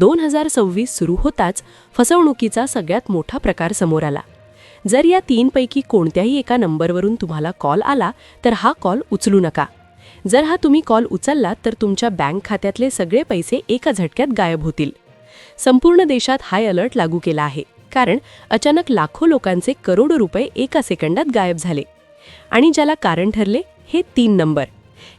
दोन हजार सव्वीस सुरू होताच फसवणुकीचा सगळ्यात मोठा प्रकार समोर आला. जर या तीनपैकी कोणत्याही एका नंबरवरून तुम्हाला कॉल आला तर हा कॉल उचलू नका. जर हा तुम्ही कॉल उचलला तर तुमच्या बँक खात्यातले सगळे पैसे एका झटक्यात गायब होतील. संपूर्ण देशात हाय अलर्ट लागू केला आहे कारण अचानक लाखो लोकांचे करोडो रुपये एका सेकंदात गायब झाले. आणि ज्याला कारण ठरले हे तीन नंबर.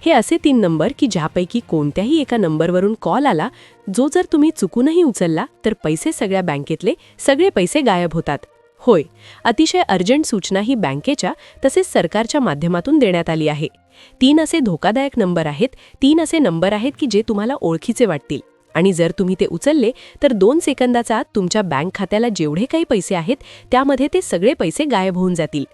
हे असे तीन नंबर की ज्यापैकी कोणत्याही एका नंबरवरून कॉल आला जो जर तुम्ही चुकूनही उचलला तर पैसे सगळ्या बँकेतले सगळे पैसे गायब होतात. होय अतिशय अर्जंट सूचना ही बँकेच्या तसेच सरकारच्या माध्यमातून देण्यात आली आहे. तीन असे धोकादायक नंबर आहेत तीन असे नंबर आहेत की जे तुम्हाला ओळखीचे वाटतील. आणि जर तुम्ही ते उचलले तर दोन सेकंदाचा आत तुमच्या बँक खात्याला जेवढे काही पैसे आहेत त्यामध्ये ते सगळे पैसे गायब होऊन जातील.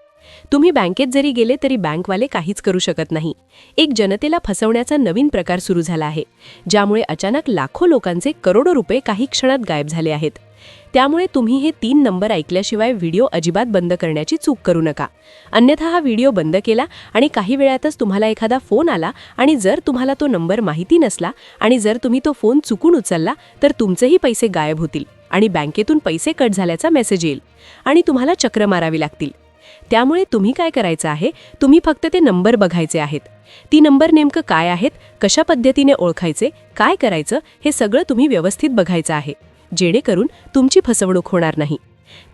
तुम्ही बँकेत जरी गेले तरी बँकवाले काहीच करू शकत नाही. एक जनतेला फसवण्याचा नवीन प्रकार सुरू झाला आहे ज्यामुळे अचानक लाखो लोकांचे करोडो रुपये काही क्षणात गायब झाले आहेत. त्यामुळे तुम्ही हे तीन नंबर ऐकल्याशिवाय व्हिडिओ अजिबात बंद करण्याची चूक करू नका. अन्यथा हा व्हिडिओ बंद केला आणि काही वेळातच तुम्हाला एखादा फोन आला आणि जर तुम्हाला तो नंबर माहिती नसला आणि जर तुम्ही तो फोन चुकून उचलला तर तुमचेही पैसे गायब होतील आणि बँकेतून पैसे कट झाल्याचा मेसेज येईल आणि तुम्हाला चक्र मारावी लागतील. त्यामुळे तुम्ही काय करायचं आहे? तुम्ही फक्त ते नंबर बघायचे आहेत. ती नंबर नेमकं काय आहेत? कशा पद्धतीने ओळखायचे? काय करायचं? हे सगळं तुम्ही व्यवस्थित बघायचं आहे. जेणेकरून तुमची फसवणूक होणार नाही.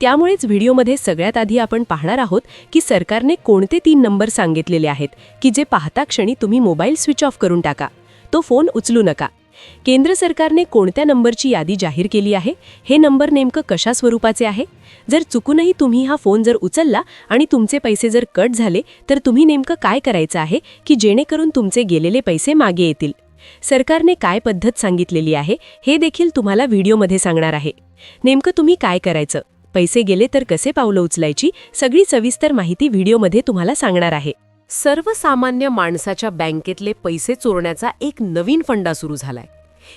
त्यामुळेच व्हिडिओमध्ये सगळ्यात आधी आपण पाहणार आहोत की सरकारने कोणते तीन नंबर सांगितलेले आहेत की जे पाहता क्षणी तुम्ही मोबाईल स्विच ऑफ करून टाका. तो फोन उचलू नका. केंद्र सरकारने कोणत्या नंबरची यादी जाहीर केली आहे? हे नंबर नेमकं कशा स्वरूपाचे आहे? जर चुकूनही तुम्ही हा फोन जर उचलला आणि तुमचे पैसे जर कट झाले तर तुम्ही नेमकं काय करायचं आहे की जेणेकरून तुमचे गेलेले पैसे मागे येतील? सरकारने काय पद्धत सांगितलेली आहे हे देखील तुम्हाला व्हिडिओमध्ये सांगणार आहे. नेमकं तुम्ही काय करायचं? पैसे गेले तर कसे पावलं उचलायची? सगळी सविस्तर माहिती व्हिडिओमध्ये तुम्हाला सांगणार आहे. सर्वसामान्य माणसाच्या बँकेतले पैसे चोरण्याचा एक नवीन फंडा सुरू झालाय.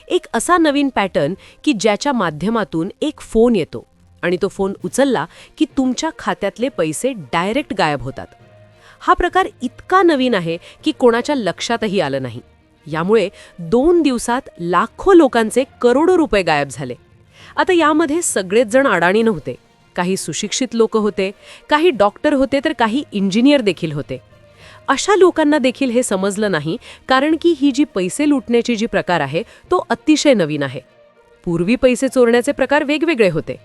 एक असा नवीन पॅटर्न की ज्याच्या माध्यमातून एक फोन येतो आणि तो फोन उचलला की तुमच्या खात्यातले पैसे डायरेक्ट गायब होतात. हा प्रकार इतका नवीन आहे की कोणाच्या लक्षातही आलं नाही. यामुळे दोन दिवसात लाखो लोकांचे करोडो रुपये गायब झाले. आता यामध्ये सगळेच जण अडाणी नव्हते. काही सुशिक्षित लोक होते काही डॉक्टर होते तर काही इंजिनियर देखील होते. अशा लोकांना देखील हे समजलं नाही कारण की ही जी पैसे लुटण्याची जी प्रकार आहे तो अतिशय नवीन आहे. पूर्वी पैसे चोरण्याचे प्रकार वेगवेगळे होते.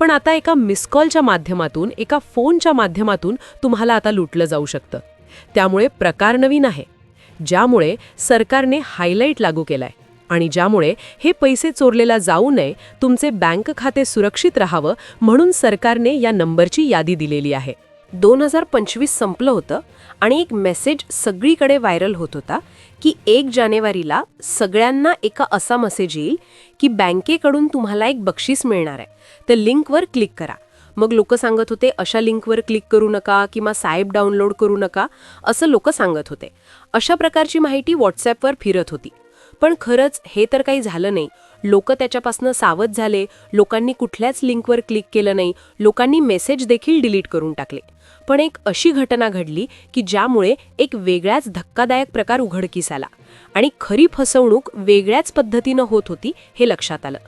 पण आता एका मिसकॉलच्या माध्यमातून एका फोनच्या माध्यमातून तुम्हाला आता लुटलं जाऊ शकतं. त्यामुळे प्रकार नवीन आहे. ज्यामुळे सरकारने हायलाईट लागू केलाय आणि ज्यामुळे हे पैसे चोरलेला जाऊ नये तुमचे बँक खाते सुरक्षित राहावं म्हणून सरकारने या नंबरची यादी दिलेली आहे. दोन हजार पंचवीस संपलं होतं आणि एक मेसेज सगळीकडे व्हायरल होत होता की एक जानेवारीला सगळ्यांना एका असा मेसेज येईल की बँकेकडून तुम्हाला एक बक्षीस मिळणार आहे. तर लिंकवर क्लिक करा. मग लोक सांगत होते अशा लिंकवर क्लिक करू नका किंवा साहेब डाउनलोड करू नका असं लोक सांगत होते. अशा प्रकारची माहिती व्हॉट्सॲपवर फिरत होती. पण खरंच हे तर काही झालं नाही. लोक त्याच्यापासून सावध झाले. लोकांनी कुठल्याच लिंकवर क्लिक केलं नाही. लोकांनी मेसेज देखील डिलीट करून टाकले. पण एक अशी घटना घडली की ज्यामुळे एक वेगळ्याच धक्कादायक प्रकार उघडकीस आला आणि खरी फसवणूक वेगळ्याच पद्धतीनं होत होती हे लक्षात आलं.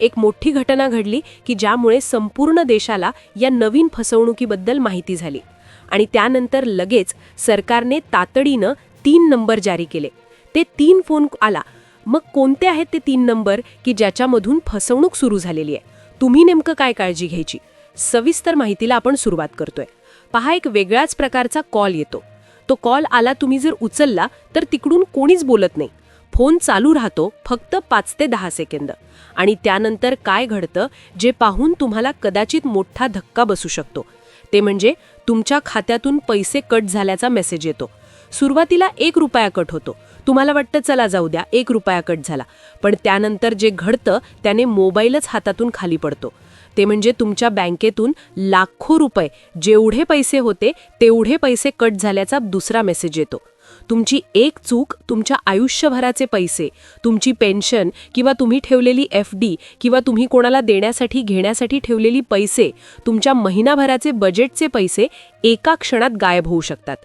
एक मोठी घटना घडली की ज्यामुळे संपूर्ण देशाला या नवीन फसवणुकीबद्दल माहिती झाली आणि त्यानंतर लगेच सरकारने तातडीनं तीन नंबर जारी केले. ते तीन फोन आला. मग कोणते आहेत ते तीन नंबर की ज्याच्यामधून फसवणूक सुरू झालेली आहे? तुम्ही नेमकं काय काळजी घ्यायची? सविस्तर माहितीला आपण सुरुवात करतोय. पहा एक वेगळ्याच प्रकारचा कॉल येतो. तो कॉल आला तुम्ही जर उचलला तर तिकडून कोणीच बोलत नाही. फोन चालू राहतो फक्त पाच ते दहा सेकंद. आणि त्यानंतर काय घडतं जे पाहून तुम्हाला कदाचित मोठा धक्का बसू शकतो. ते म्हणजे तुमच्या खात्यातून पैसे कट झाल्याचा मेसेज येतो. सुरुवातीला एक रुपया कट होतो. तुम्हाला वाटतं चला जाऊ द्या एक रुपया कट झाला. पण त्यानंतर जे घडतं त्याने मोबाईलच हातातून खाली पडतो. ते म्हणजे तुमच्या बँकेतून लाखो रुपये जेवढे पैसे होते तेवढे पैसे कट झाल्याचा दुसरा मेसेज येतो. तुमची एक चूक तुमच्या आयुष्यभराचे पैसे तुमची पेन्शन किंवा तुम्ही ठेवलेली एफ डी किंवा तुम्ही कोणाला देण्यासाठी घेण्यासाठी ठेवलेली पैसे तुमच्या महिनाभराचे बजेटचे पैसे एका क्षणात गायब होऊ शकतात.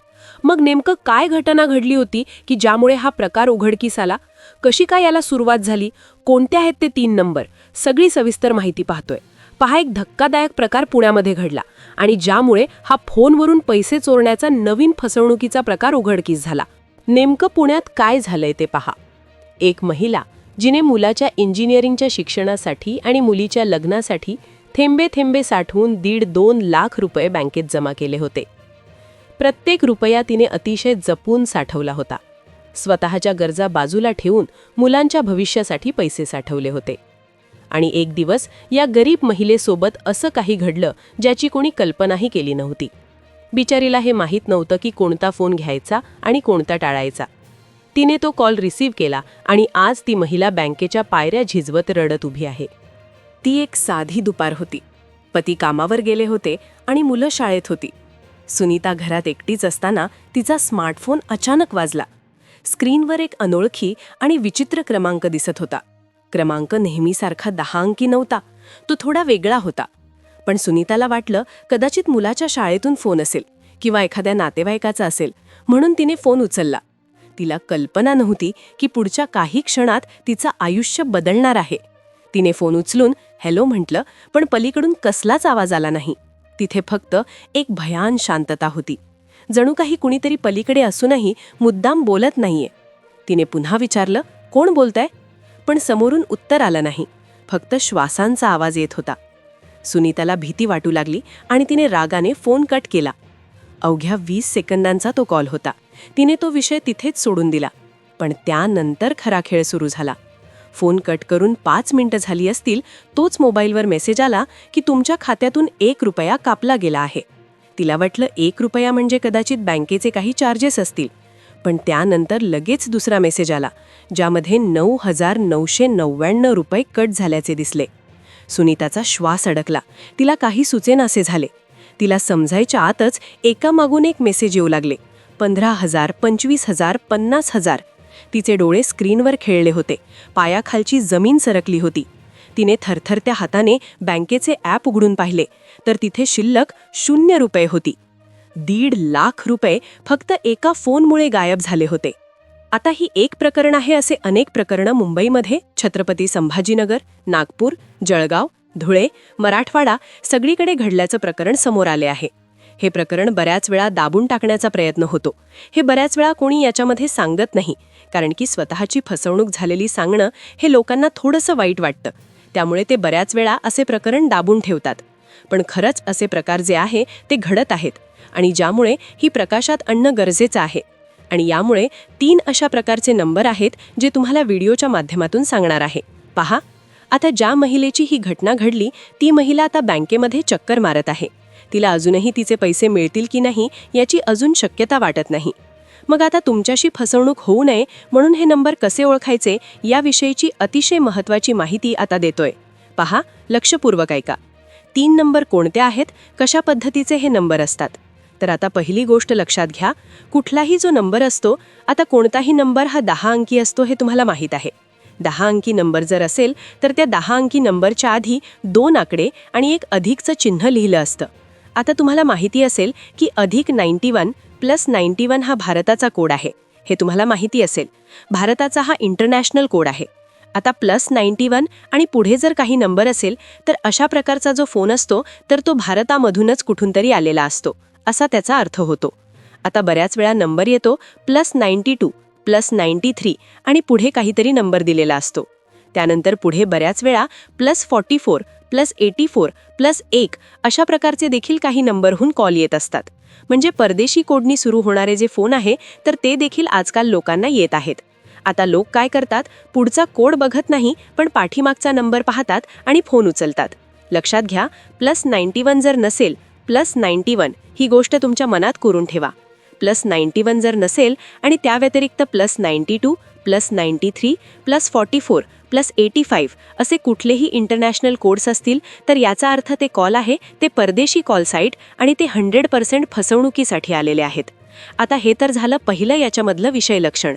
मग नेमकं काय घटना घडली होती की ज्यामुळे हा प्रकार उघडकीस आला कशी काय याला सुरुवात झाली? कोणते आहेत ते तीन नंबर? सगळी सविस्तर माहिती पाहतोय. पहा एक धक्कादायक प्रकार पुण्यामध्ये घडला आणि ज्यामुळे हा फोनवरून पैसे चोरण्याचा नवीन फसवणुकीचा प्रकार उघडकीस झाला. नेमकं पुण्यात काय झालंय ते पहा. एक महिला जिने मुलाच्या इंजिनिअरिंगच्या शिक्षणासाठी आणि मुलीच्या लग्नासाठी थेंबे थेंबे साठवून दीड दोन लाख रुपये बँकेत जमा केले होते. प्रत्येक रुपया तिने अतिशय जपून साठवला होता. स्वतःच्या गरजा बाजूला ठेवून मुलांच्या भविष्यासाठी पैसे साठवले होते. आणि एक दिवस या गरीब महिलेसोबत असं काही घडलं ज्याची कोणी कल्पनाही केली नव्हती. बिचारीला हे माहीत नव्हतं की कोणता फोन घ्यायचा आणि कोणता टाळायचा. तिने तो कॉल रिसीव्ह केला आणि आज ती महिला बँकेच्या पायऱ्या झिजवत रडत उभी आहे. ती एक साधी दुपार होती. पती कामावर गेले होते आणि मुलं शाळेत होती. सुनीता घरात एकटीच असताना तिचा स्मार्टफोन अचानक वाजला. स्क्रीनवर एक अनोळखी आणि विचित्र क्रमांक दिसत होता. क्रमांक नेहमीसारखा दहा अंकी नव्हता. तो थोडा वेगळा होता. पण सुनीताला वाटलं कदाचित मुलाच्या शाळेतून फोन असेल किंवा एखाद्या नातेवाईकाचा असेल म्हणून तिने फोन उचलला. तिला कल्पना नव्हती की पुढच्या काही क्षणात तिचं आयुष्य बदलणार आहे. तिने फोन उचलून हॅलो म्हटलं पण पलीकडून कसलाच आवाज आला नाही. तिथे फक्त एक भयान शांतता होती. जणू काही कुणीतरी पलीकडे असूनही मुद्दाम बोलत नाहीये. तिने पुन्हा विचारलं कोण बोलतंय? पण समोरून उत्तर आलं नाही. फक्त श्वासांचा आवाज येत होता. सुनीताला भीती वाटू लागली आणि तिने रागाने फोन कट केला. अवघ्या वीस सेकंदांचा तो कॉल होता. तिने तो विषय तिथेच सोडून दिला. पण त्यानंतर खरा खेळ सुरू झाला. फोन कट करून पाच मिनिटं झाली असतील तोच मोबाईलवर मेसेज आला की तुमच्या खात्यातून एक रुपया कापला गेला आहे. तिला वाटलं एक रुपया म्हणजे कदाचित बँकेचे काही चार्जेस असतील. पण त्यानंतर लगेच दुसरा मेसेज आला ज्यामध्ये नऊ हजार नऊशे नव्याण्णव रुपये कट झाल्याचे दिसले. सुनीताचा श्वास अडकला. तिला काही सुचेनासे झाले. तिला समजायच्या आतच एकामागून एक मेसेज येऊ लागले. पंधरा हजार पंचवीस हजार पन्नास हजार तिचे डोळे स्क्रीनवर खेळले होते. पायाखालची जमीन सरकली होती. तिने थरथरत्या हाताने बँकेचे ॲप उघडून पाहिले. तर तिथे शिल्लक शून्य रुपये होती. दीड लाख रुपये फक्त एका फोनमुळे गायब झाले होते. आता ही एक प्रकरण आहे असे अनेक प्रकरणं मुंबईमध्ये छत्रपती संभाजीनगर नागपूर जळगाव धुळे मराठवाडा सगळीकडे घडल्याचं प्रकरण समोर आले आहे. हे प्रकरण बऱ्याच वेळा दाबून टाकण्याचा प्रयत्न होतो. हे बऱ्याच वेळा कोणी याच्यामध्ये सांगत नाही. कारण की स्वतःची फसवणूक झालेली सांगणं हे लोकांना थोडंसं वाईट वाटतं. त्यामुळे ते बऱ्याच वेळा असे प्रकरण दाबून ठेवतात. पण खरंच असे प्रकार जे आहे ते घडत आहेत. आणि ज्यामुळे ही प्रकाशात आणणं गरजेचं आहे. आणि यामुळे तीन अशा प्रकारचे नंबर आहेत जे तुम्हाला व्हिडिओच्या माध्यमातून सांगणार आहे. पहा. आता ज्या महिलेची ही घटना घडली ती महिला आता बँकेमध्ये चक्कर मारत आहे. तिला अजूनही तिचे पैसे मिळतील की नाही याची अजून शक्यता वाटत नाही. मग आता तुमच्याशी फसवणूक होऊ नये म्हणून हे नंबर कसे ओळखायचे याविषयीची अतिशय महत्त्वाची माहिती आता देतोय. पहा लक्षपूर्वक ऐका. तीन नंबर कोणते आहेत? कशा पद्धतीचे हे नंबर असतात? तर आता पहिली गोष्ट लक्षात घ्या. कुठलाही जो नंबर असतो आता कोणताही नंबर हा दहा अंकी असतो हे तुम्हाला माहीत आहे. दहा अंकी नंबर जर असेल तर त्या दहा अंकी नंबरच्या आधी दोन आकडे आणि एक अधिकचं चिन्ह लिहिलं असतं. आता तुम्हाला माहिती असेल की अधिक ninety one plus ninety one हा भारताचा कोड आहे. हे तुम्हाला माहिती असेल. भारताचा हा इंटरनॅशनल कोड आहे. आता प्लस नाईन्टी वन आणि पुढे जर काही नंबर असेल तर अशा प्रकारचा जो फोन असतो तर तो भारतामधूनच कुठून तरी आलेला असतो. असा त्याचा अर्थ होतो. आता बऱ्याच वेळा नंबर येतो plus ninety two plus ninety three आणि पुढे काहीतरी नंबर दिलेला असतो. त्यानंतर पुढे बऱ्याच वेळा plus forty four plus eighty four plus एक अशा प्रकारचे देखील काही नंबरहून कॉल येत असतात. म्हणजे परदेशी कोडनी सुरू होणारे जे फोन आहे तर ते देखील आजकाल लोकांना येत आहेत. आता लोक काय करतात पुढचा कोड बघत नाही पण पाठीमागचा नंबर पाहतात आणि फोन उचलतात. लक्षात घ्या प्लस नाईन्टी वन जर नसेल प्लस नाईन्टी वन ही गोष्ट तुमच्या मनात करून ठेवा. प्लस नाईन्टी वन जर नसेल आणि त्या व्यतिरिक्त plus ninety two plus ninety three plus forty four plus eighty five असे कुठलेही इंटरनॅशनल कोड्स असतील तर याचा अर्थ ते कॉल आहे ते परदेशी कॉल साईट आणि ते हंड्रेड पर्सेंट फसवणुकीसाठी आलेले आहेत. आता हे तर झालं पहिलं याच्यामधलं विषय लक्षण.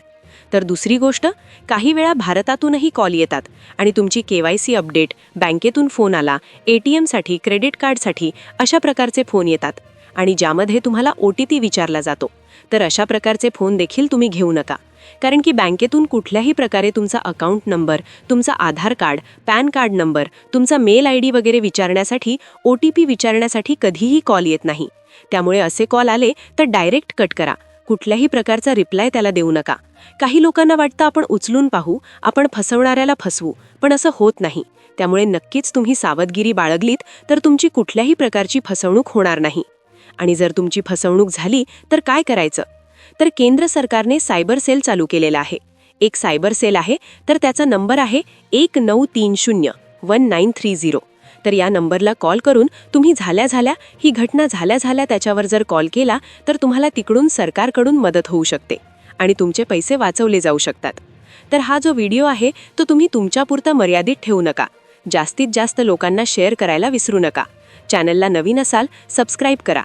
तर दुसरी गोष्ट काही वेळा भारतातूनही कॉल येतात आणि तुमची के वाय सी अपडेट बँकेतून फोन आला ए टी एमसाठी क्रेडिट कार्डसाठी अशा प्रकारचे फोन येतात. आणि ज्यामध्ये तुम्हाला ओ टी पी विचारला जातो. तर अशा प्रकारचे फोन देखील तुम्ही घेऊ नका. कारण की बँकेतून कुठल्याही प्रकारे तुमचा अकाउंट नंबर तुमचा Aadhaar card PAN card number तुमचा मेल आय डी वगैरे विचारण्यासाठी ओ टी पी विचारण्यासाठी कधीही कॉल येत नाही. त्यामुळे असे कॉल आले तर डायरेक्ट कट करा. कुठल्याही प्रकारचा रिप्लाय त्याला देऊ नका. काही लोकांना वाटतं आपण उचलून पाहू आपण फसवणाऱ्याला फसवू पण असं होत नाही. त्यामुळे नक्कीच तुम्ही सावधगिरी बाळगलीत तर तुमची कुठल्याही प्रकारची फसवणूक होणार नाही. आणि जर तुमची फसवणूक झाली तर काय करायचं? तर केंद्र सरकारने सायबर सेल चालू केलेला आहे. एक सायबर सेल आहे तर त्याचा नंबर आहे एक नऊ तीन शून्य वन नाईन थ्री झिरो तर या नंबरला कॉल करून तुम्ही झाल्या झाल्या ही घटना झाल्या झाल्या त्याच्यावर जर कॉल केला तर तुम्हाला तिकडून सरकारकडून मदत होऊ शकते आणि तुमचे पैसे वाचवले जाऊ शकतात. तर हा जो व्हिडिओ आहे तो तुम्ही तुमच्यापुरता मर्यादित ठेवू नका. जास्तीत जास्त लोकांना शेअर करायला विसरू नका. चॅनलला नवीन असाल सबस्क्राईब करा.